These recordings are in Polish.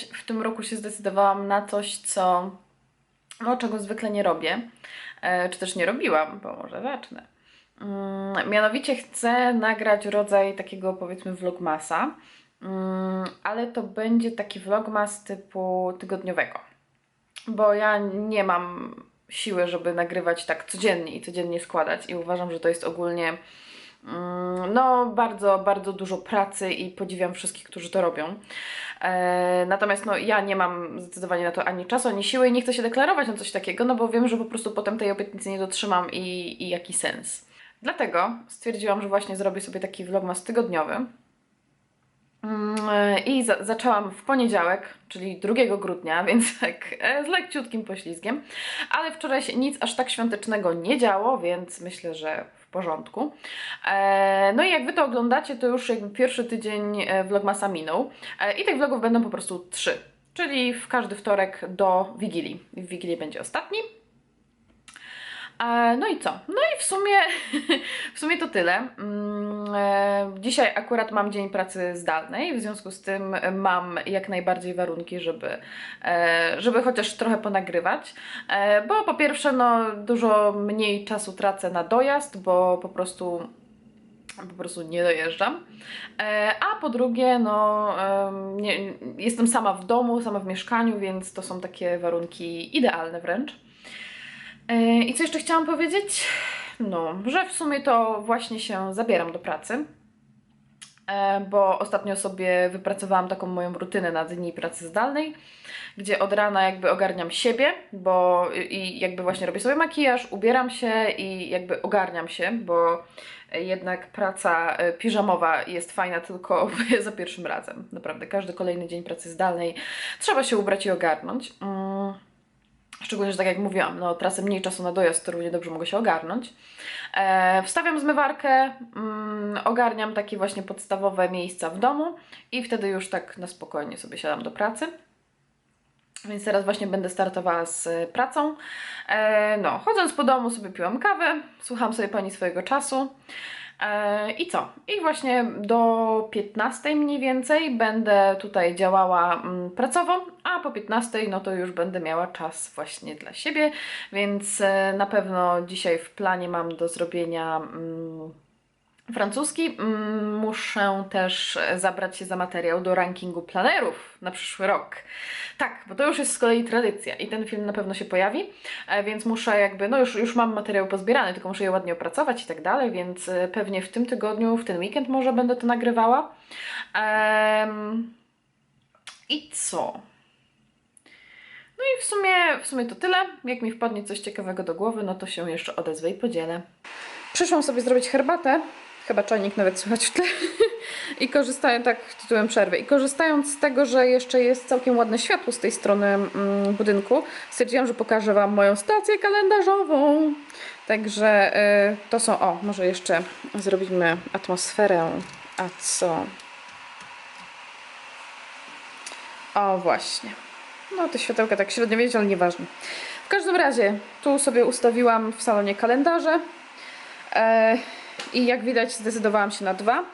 w tym roku się zdecydowałam na coś, co no, czego zwykle nie robię, e, czy też nie robiłam, bo może zacznę. Mm, Mianowicie chcę nagrać rodzaj takiego powiedzmy vlogmasa, mm, ale to będzie taki vlogmas typu tygodniowego, bo ja nie mam siły, żeby nagrywać tak codziennie i codziennie składać i uważam, że to jest ogólnie no bardzo, bardzo dużo pracy i podziwiam wszystkich, którzy to robią. E, natomiast no, ja nie mam zdecydowanie na to ani czasu, ani siły i nie chcę się deklarować na coś takiego, no bo wiem, że po prostu potem tej obietnicy nie dotrzymam i, i jaki sens. Dlatego stwierdziłam, że właśnie zrobię sobie taki vlogmas tygodniowy. Mm, e, I za zaczęłam w poniedziałek, czyli 2 grudnia, więc tak e, z lekciutkim poślizgiem. Ale wczoraj nic aż tak świątecznego nie działo, więc myślę, że porządku. E, no i jak Wy to oglądacie, to już jakby pierwszy tydzień e, vlogmasa minął. E, I tych vlogów będą po prostu trzy. Czyli w każdy wtorek do Wigilii. W Wigilii będzie ostatni. E, No i co? No i w sumie, w sumie to tyle. Mm, e, Dzisiaj akurat mam dzień pracy zdalnej, w związku z tym mam jak najbardziej warunki, żeby, e, żeby chociaż trochę ponagrywać. Bo po pierwsze, no, dużo mniej czasu tracę na dojazd, bo po prostu po prostu nie dojeżdżam. A po drugie, no, nie, jestem sama w domu, sama w mieszkaniu, więc to są takie warunki idealne wręcz. I co jeszcze chciałam powiedzieć? No, że w sumie to właśnie się zabieram do pracy, e, bo ostatnio sobie wypracowałam taką moją rutynę na dni pracy zdalnej, gdzie od rana jakby ogarniam siebie, bo i jakby właśnie robię sobie makijaż, ubieram się i jakby ogarniam się, bo jednak praca e, piżamowa jest fajna tylko za pierwszym razem. Naprawdę, każdy kolejny dzień pracy zdalnej trzeba się ubrać i ogarnąć. Mm. Szczególnie, że tak jak mówiłam, no tracę mniej czasu na dojazd, to równie dobrze mogę się ogarnąć. E, wstawiam zmywarkę, mm, ogarniam takie właśnie podstawowe miejsca w domu i wtedy już tak na spokojnie sobie siadam do pracy. Więc teraz właśnie będę startowała z e, pracą. E, no, chodząc po domu sobie piłam kawę, słucham sobie pani swojego czasu. E, I co? I właśnie do 15 mniej więcej będę tutaj działała mm, pracowo, a po 15 no to już będę miała czas właśnie dla siebie, więc e, na pewno dzisiaj w planie mam do zrobienia mm, francuski. Mm, Muszę też zabrać się za materiał do rankingu planerów na przyszły rok. Tak, bo to już jest z kolei tradycja i ten film na pewno się pojawi, e, więc muszę jakby, no już, już mam materiał pozbierany, tylko muszę je ładnie opracować i tak dalej, więc e, pewnie w tym tygodniu, w ten weekend może będę to nagrywała. Em, I co? No i w sumie, w sumie to tyle. Jak mi wpadnie coś ciekawego do głowy, no to się jeszcze odezwę i podzielę. Przyszłam sobie zrobić herbatę. Chyba czajnik nawet słychać w tle. I korzystając, tak tytułem przerwy, i korzystając z tego, że jeszcze jest całkiem ładne światło z tej strony mm, budynku, stwierdziłam, że pokażę Wam moją stację kalendarzową. Także y, to są, o, może jeszcze zrobimy atmosferę. A co? O, właśnie. No, te światełka tak średnio wiedzieć, ale nieważne. W każdym razie, tu sobie ustawiłam w salonie kalendarze. E, I jak widać, zdecydowałam się na dwa.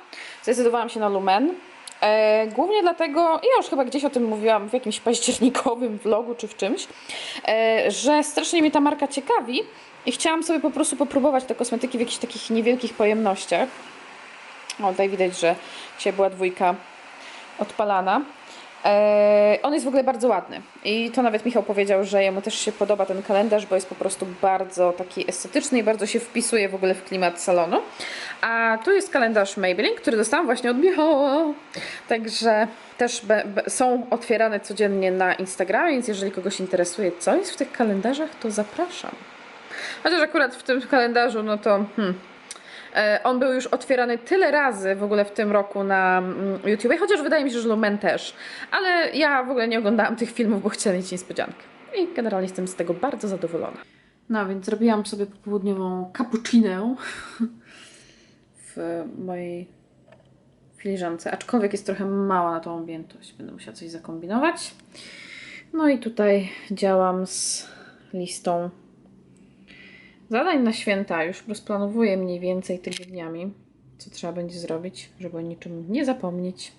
Zdecydowałam się na Lumen. E, głównie dlatego, ja już chyba gdzieś o tym mówiłam w jakimś październikowym vlogu czy w czymś, e, że strasznie mnie ta marka ciekawi i chciałam sobie po prostu popróbować te kosmetyki w jakichś takich niewielkich pojemnościach. O, tutaj widać, że dzisiaj była dwójka odpalana. E, on jest w ogóle bardzo ładny i to nawet Michał powiedział, że jemu też się podoba ten kalendarz, bo jest po prostu bardzo taki estetyczny i bardzo się wpisuje w ogóle w klimat salonu. A tu jest kalendarz Maybelline, który dostałam właśnie od Michała. Także też są otwierane codziennie na Instagramie, więc jeżeli kogoś interesuje, co jest w tych kalendarzach, to zapraszam. Chociaż akurat w tym kalendarzu, no to hmm, On był już otwierany tyle razy w ogóle w tym roku na mm, YouTube, chociaż wydaje mi się, że Lumen też. Ale ja w ogóle nie oglądałam tych filmów, bo chciałam mieć niespodziankę. I generalnie jestem z tego bardzo zadowolona. No więc zrobiłam sobie popołudniową cappuccinę w mojej filiżance, aczkolwiek jest trochę mała na tą objętość. Będę musiała coś zakombinować. No i tutaj działam z listą Zadań na święta już rozplanowuję mniej więcej tygodniami, co trzeba będzie zrobić, żeby o niczym nie zapomnieć,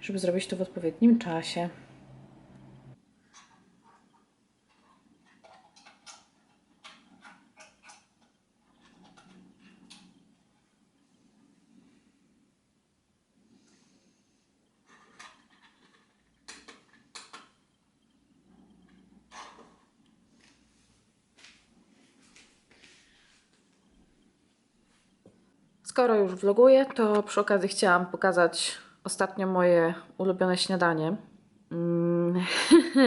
żeby zrobić to w odpowiednim czasie. Skoro już vloguję, to przy okazji chciałam pokazać ostatnio moje ulubione śniadanie. Mm,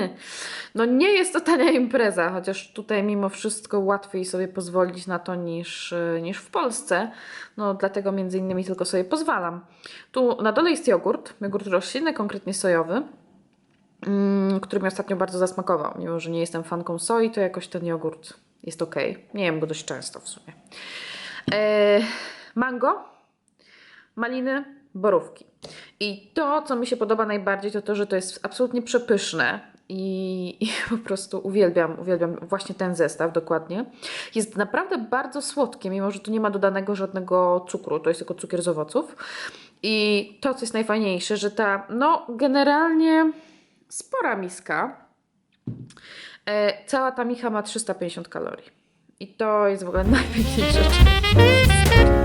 No nie jest to tania impreza, chociaż tutaj mimo wszystko łatwiej sobie pozwolić na to niż, niż w Polsce. No dlatego między innymi tylko sobie pozwalam. Tu na dole jest jogurt, jogurt roślinny, konkretnie sojowy, mm, który mi ostatnio bardzo zasmakował. Mimo, że nie jestem fanką soi, to jakoś ten jogurt jest ok. Nie go dość często w sumie. E, mango, maliny, borówki. I to, co mi się podoba najbardziej, to to, że to jest absolutnie przepyszne. I, I po prostu uwielbiam, uwielbiam właśnie ten zestaw dokładnie. Jest naprawdę bardzo słodkie, mimo że tu nie ma dodanego żadnego cukru, to jest tylko cukier z owoców. I to, co jest najfajniejsze, że ta, no generalnie spora miska, e, cała ta micha ma 350 kalorii. I to jest w ogóle najpiękniejsza rzecz.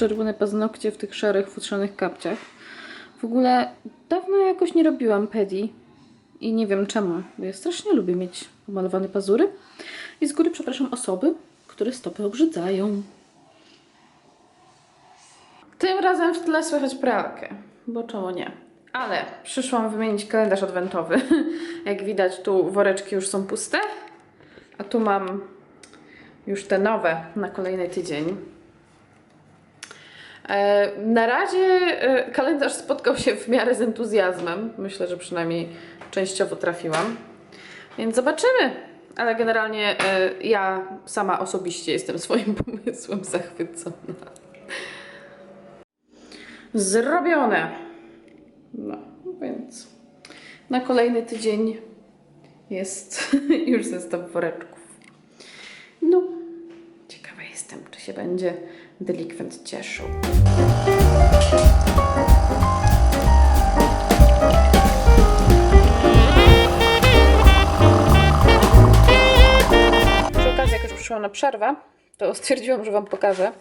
Czerwone paznokcie w tych szarych, futrzanych kapciach. W ogóle dawno jakoś nie robiłam pedi i nie wiem czemu, ja strasznie lubię mieć pomalowane pazury. I z góry przepraszam osoby, które stopy obrzydzają. Tym razem w tle słychać pralkę, bo czemu nie? Ale przyszłam wymienić kalendarz adwentowy. Jak widać, tu woreczki już są puste, a tu mam już te nowe na kolejny tydzień. E, Na razie e, kalendarz spotkał się w miarę z entuzjazmem. Myślę, że przynajmniej częściowo trafiłam. Więc zobaczymy. Ale generalnie e, ja sama osobiście jestem swoim pomysłem zachwycona. Zrobione. No, więc na kolejny tydzień jest już zestaw woreczków. No, ciekawa jestem, czy się będzie delikwent cieszył. Przy okazji, jak już przyszłam na przerwę, to stwierdziłam, że Wam pokażę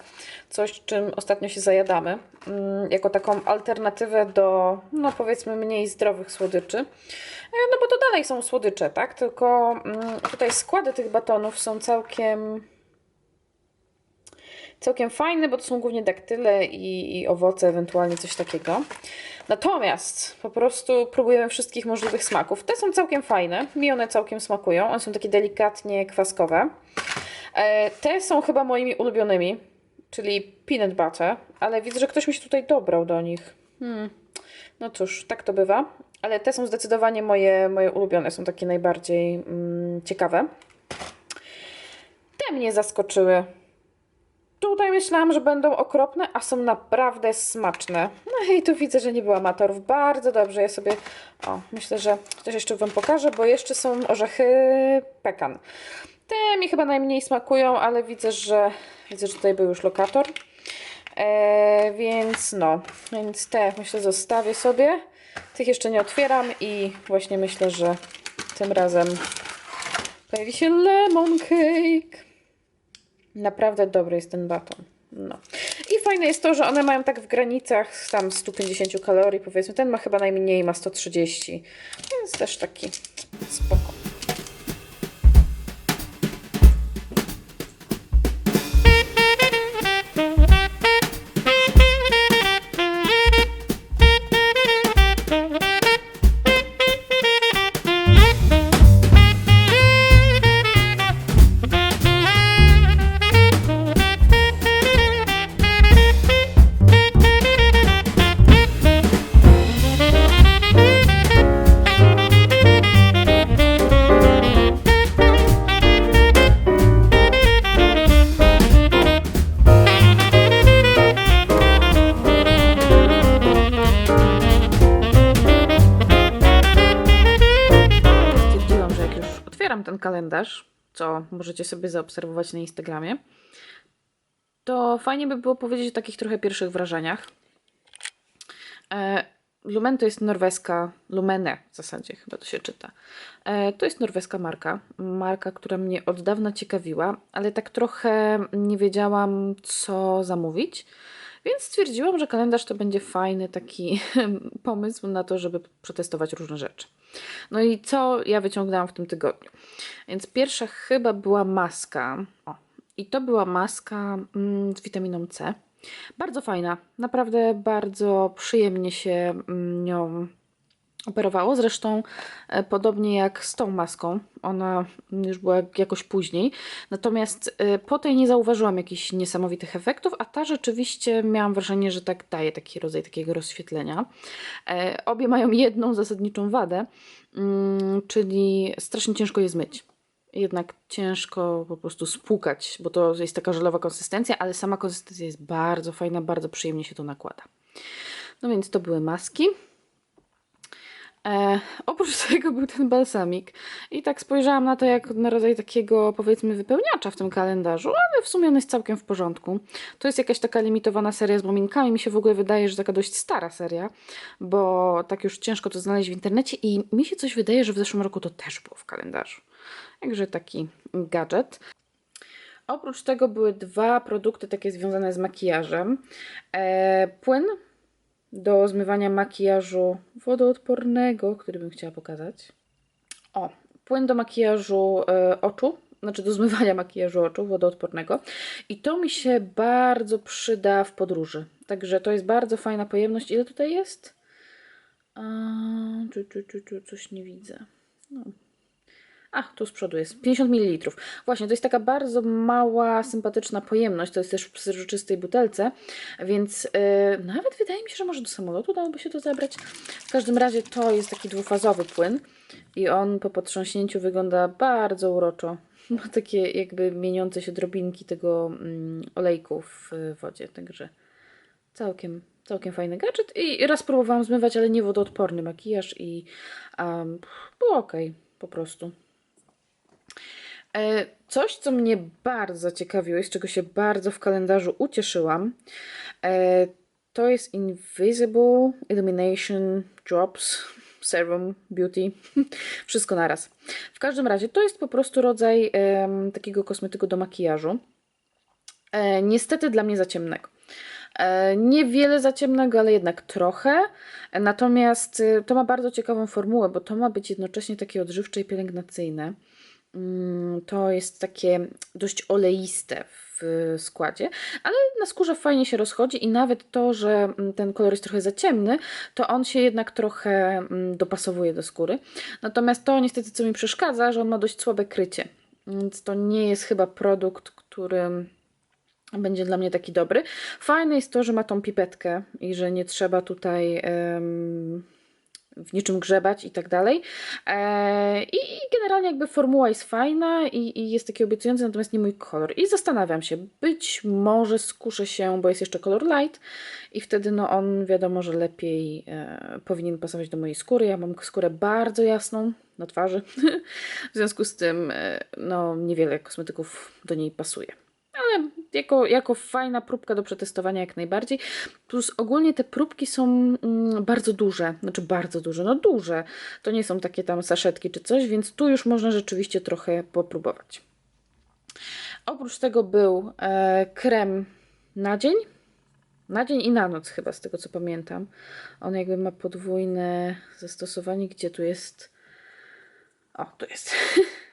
coś, czym ostatnio się zajadamy. Mm, Jako taką alternatywę do, no powiedzmy, mniej zdrowych słodyczy. E, No bo to dalej są słodycze, tak? Tylko mm, tutaj składy tych batonów są całkiem całkiem fajne, bo to są głównie daktyle i, i owoce, ewentualnie coś takiego. Natomiast po prostu próbujemy wszystkich możliwych smaków. Te są całkiem fajne, mi one całkiem smakują. One są takie delikatnie kwaskowe. E, te są chyba moimi ulubionymi, czyli peanut butter, ale widzę, że ktoś mi się tutaj dobrał do nich. Hmm. No cóż, tak to bywa. Ale te są zdecydowanie moje, moje ulubione, są takie najbardziej mm, ciekawe. Te mnie zaskoczyły. Myślałam, że będą okropne, a są naprawdę smaczne. No i tu widzę, że nie było amatorów. Bardzo dobrze. Ja sobie, o, myślę, że też jeszcze Wam pokażę, bo jeszcze są orzechy pekan. Te mi chyba najmniej smakują, ale widzę, że widzę, że tutaj był już lokator. E, więc no, więc te myślę zostawię sobie. Tych jeszcze nie otwieram i właśnie myślę, że tym razem pojawi się lemon cake. Naprawdę dobry jest ten baton. No. I fajne jest to, że one mają tak w granicach tam 150 kalorii, powiedzmy. Ten ma chyba najmniej, ma 130, więc też taki spoko. Co możecie sobie zaobserwować na Instagramie, to fajnie by było powiedzieć o takich trochę pierwszych wrażeniach. E, Lumen to jest norweska, Lumene w zasadzie chyba to się czyta. E, to jest norweska marka, marka, która mnie od dawna ciekawiła, ale tak trochę nie wiedziałam co zamówić, więc stwierdziłam, że kalendarz to będzie fajny taki pomysł na to, żeby przetestować różne rzeczy. No i co ja wyciągnęłam w tym tygodniu? Więc pierwsza chyba była maska. O, I to była maska mm, z witaminą C. Bardzo fajna, naprawdę bardzo przyjemnie się mm, nią operowało. Zresztą e, podobnie jak z tą maską, ona już była jakoś później. Natomiast e, po tej nie zauważyłam jakichś niesamowitych efektów, a ta rzeczywiście miałam wrażenie, że tak daje taki rodzaj takiego rozświetlenia. E, Obie mają jedną zasadniczą wadę, mm, czyli strasznie ciężko je zmyć. Jednak ciężko po prostu spłukać, bo to jest taka żelowa konsystencja, ale sama konsystencja jest bardzo fajna, bardzo przyjemnie się to nakłada. No więc to były maski. E, oprócz tego był ten balsamik i tak spojrzałam na to jak na rodzaj takiego powiedzmy wypełniacza w tym kalendarzu, ale w sumie on jest całkiem w porządku. To jest jakaś taka limitowana seria z muminkami, mi się w ogóle wydaje, że taka dość stara seria, bo tak już ciężko to znaleźć w internecie i mi się coś wydaje, że w zeszłym roku to też było w kalendarzu. Także taki gadżet. Oprócz tego były dwa produkty takie związane z makijażem. E, płyn do zmywania makijażu wodoodpornego, który bym chciała pokazać. O, płyn do makijażu e, oczu, znaczy do zmywania makijażu oczu wodoodpornego. I to mi się bardzo przyda w podróży. Także to jest bardzo fajna pojemność. Ile tutaj jest? A, czu, czu, czu, czu, coś nie widzę. No. Ach, tu z przodu jest 50 ml. Właśnie, to jest taka bardzo mała, sympatyczna pojemność. To jest też w przezroczystej butelce, więc yy, nawet wydaje mi się, że może do samolotu dałoby się to zabrać. W każdym razie to jest taki dwufazowy płyn i on po potrząśnięciu wygląda bardzo uroczo. Ma takie jakby mieniące się drobinki tego mm, olejku w wodzie, także całkiem, całkiem fajny gadżet. I raz próbowałam zmywać, ale nie wodoodporny makijaż i um, było ok, po prostu. E, Coś, co mnie bardzo ciekawiło i z czego się bardzo w kalendarzu ucieszyłam, e, to jest Invisible Illumination Drops Serum Beauty. Wszystko naraz. W każdym razie to jest po prostu rodzaj takiego kosmetyku do makijażu. E, niestety dla mnie za ciemnego. Niewiele za ciemnego, ale jednak trochę. Natomiast y, to ma bardzo ciekawą formułę, bo to ma być jednocześnie takie odżywcze i pielęgnacyjne. Mm, To jest takie dość oleiste w składzie, ale na skórze fajnie się rozchodzi i nawet to, że mm, ten kolor jest trochę za ciemny, to on się jednak trochę mm, dopasowuje do skóry. Natomiast to niestety co mi przeszkadza, że on ma dość słabe krycie. Więc to nie jest chyba produkt, który będzie dla mnie taki dobry. Fajne jest to, że ma tą pipetkę i że nie trzeba tutaj w niczym grzebać i tak dalej. E, I generalnie jakby formuła jest fajna i, i jest taki obiecujący, natomiast nie mój kolor. I zastanawiam się, być może skuszę się, bo jest jeszcze kolor light i wtedy no on wiadomo, że lepiej e, powinien pasować do mojej skóry. Ja mam skórę bardzo jasną na twarzy, w związku z tym e, no niewiele kosmetyków do niej pasuje ale jako, jako fajna próbka do przetestowania jak najbardziej. Plus ogólnie te próbki są mm, bardzo duże, znaczy bardzo duże, no duże. To nie są takie tam saszetki czy coś, więc tu już można rzeczywiście trochę popróbować. Oprócz tego był e, krem na dzień. Na dzień i na noc chyba, z tego co pamiętam. On jakby ma podwójne zastosowanie, gdzie tu jest... O, tu jest.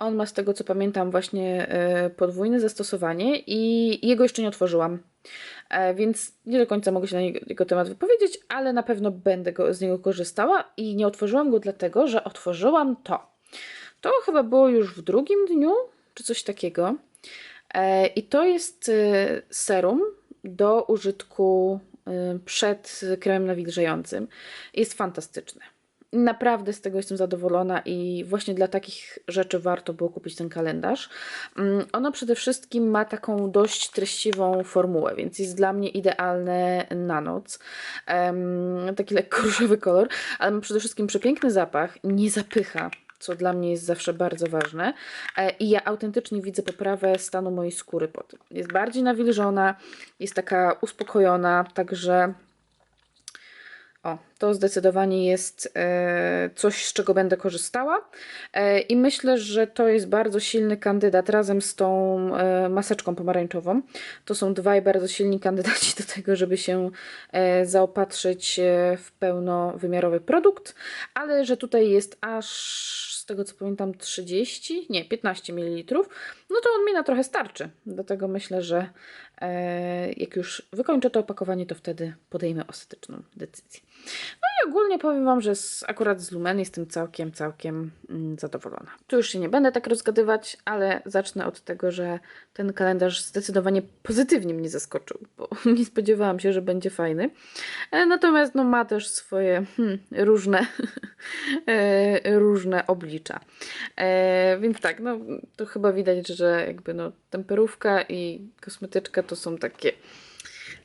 On ma z tego co pamiętam właśnie e, podwójne zastosowanie i jego jeszcze nie otworzyłam. E, Więc nie do końca mogę się na jego temat wypowiedzieć, ale na pewno będę go, z niego korzystała i nie otworzyłam go dlatego, że otworzyłam to. To chyba było już w drugim dniu, czy coś takiego. E, I to jest serum do użytku przed kremem nawilżającym. Jest fantastyczne. Naprawdę z tego jestem zadowolona i właśnie dla takich rzeczy warto było kupić ten kalendarz. Mm, Ono przede wszystkim ma taką dość treściwą formułę, więc jest dla mnie idealne na noc. Taki lekko różowy kolor, ale ma przede wszystkim przepiękny zapach, nie zapycha. co dla mnie jest zawsze bardzo ważne. E, I ja autentycznie widzę poprawę stanu mojej skóry po tym. Jest bardziej nawilżona, jest taka uspokojona, także o, to zdecydowanie jest e, coś, z czego będę korzystała. E, I myślę, że to jest bardzo silny kandydat razem z tą e, maseczką pomarańczową. To są dwaj bardzo silni kandydaci do tego, żeby się zaopatrzyć w pełnowymiarowy produkt, ale że tutaj jest aż z tego co pamiętam 30, nie 15 ml, no to on mi na trochę starczy. Dlatego myślę, że jak już wykończę to opakowanie, to wtedy podejmę ostateczną decyzję. No i ogólnie powiem Wam, że z, akurat z Lumen jestem całkiem, całkiem mm, zadowolona. Tu już się nie będę tak rozgadywać, ale zacznę od tego, że ten kalendarz zdecydowanie pozytywnie mnie zaskoczył, bo nie spodziewałam się, że będzie fajny. E, Natomiast no, ma też swoje hmm, różne, e, różne oblicza. E, więc tak, no to chyba widać, że jakby no temperówka i kosmetyczka to są takie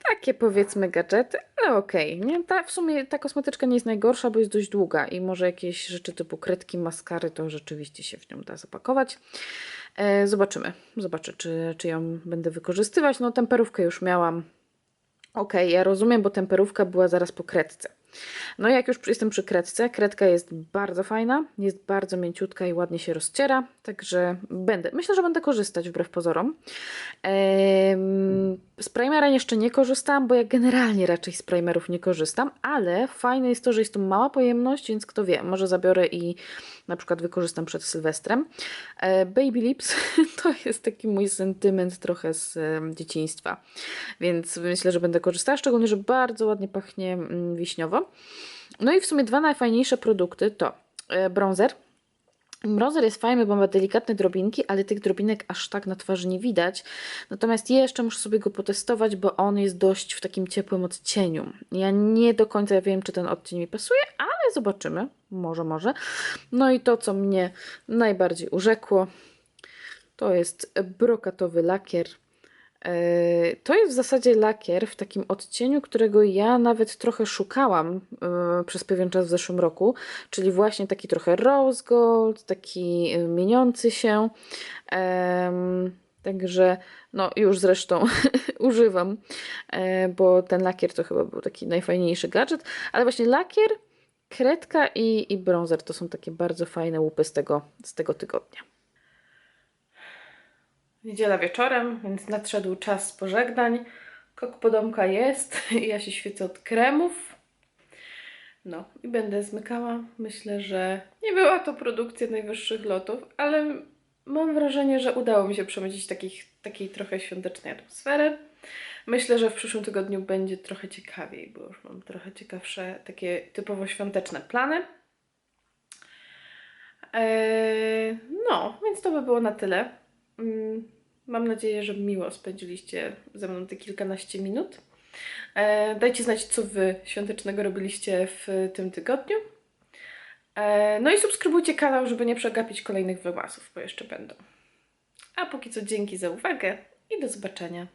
takie powiedzmy gadżety, ale okej, nie? Ta, w sumie ta kosmetyczka nie jest najgorsza, bo jest dość długa i może jakieś rzeczy typu kredki, maskary to rzeczywiście się w nią da zapakować. E, zobaczymy, zobaczę czy, czy ją będę wykorzystywać. No temperówkę już miałam. Okej, ja rozumiem, bo temperówka była zaraz po kredce. No jak już jestem przy kredce, kredka jest bardzo fajna, jest bardzo mięciutka i ładnie się rozciera, także będę, myślę, że będę korzystać wbrew pozorom. Ehm, z primera jeszcze nie korzystam, bo ja generalnie raczej z primerów nie korzystam, ale fajne jest to, że jest to mała pojemność, więc kto wie, może zabiorę i na przykład wykorzystam przed Sylwestrem. E, Baby Lips to jest taki mój sentyment trochę z dzieciństwa, więc myślę, że będę korzystała, szczególnie, że bardzo ładnie pachnie mm, wiśniowo. No i w sumie dwa najfajniejsze produkty to e, bronzer. Bronzer jest fajny, bo ma delikatne drobinki, ale tych drobinek aż tak na twarzy nie widać. Natomiast jeszcze muszę sobie go potestować, bo on jest dość w takim ciepłym odcieniu. Ja nie do końca wiem, czy ten odcień mi pasuje, ale zobaczymy. Może, może. No i to, co mnie najbardziej urzekło, to jest brokatowy lakier. Yy, To jest w zasadzie lakier w takim odcieniu, którego ja nawet trochę szukałam yy, przez pewien czas w zeszłym roku, czyli właśnie taki trochę rose gold, taki yy, mieniący się. Także no już zresztą używam, e, bo ten lakier to chyba był taki najfajniejszy gadżet, ale właśnie lakier, kredka i, i bronzer to są takie bardzo fajne łupy z tego, z tego tygodnia. Niedziela wieczorem, więc nadszedł czas pożegnań. Kok podomka jest i ja się świecę od kremów. No i będę zmykała. Myślę, że nie była to produkcja najwyższych lotów, ale mam wrażenie, że udało mi się przemycić takich, takiej trochę świątecznej atmosfery. Myślę, że w przyszłym tygodniu będzie trochę ciekawiej, bo już mam trochę ciekawsze, takie typowo świąteczne plany. Eee, no, więc to by było na tyle. Mm, Mam nadzieję, że miło spędziliście ze mną te kilkanaście minut. E, dajcie znać, co Wy świątecznego robiliście w tym tygodniu. E, no i subskrybujcie kanał, żeby nie przegapić kolejnych wymasów, bo jeszcze będą. A póki co dzięki za uwagę i do zobaczenia.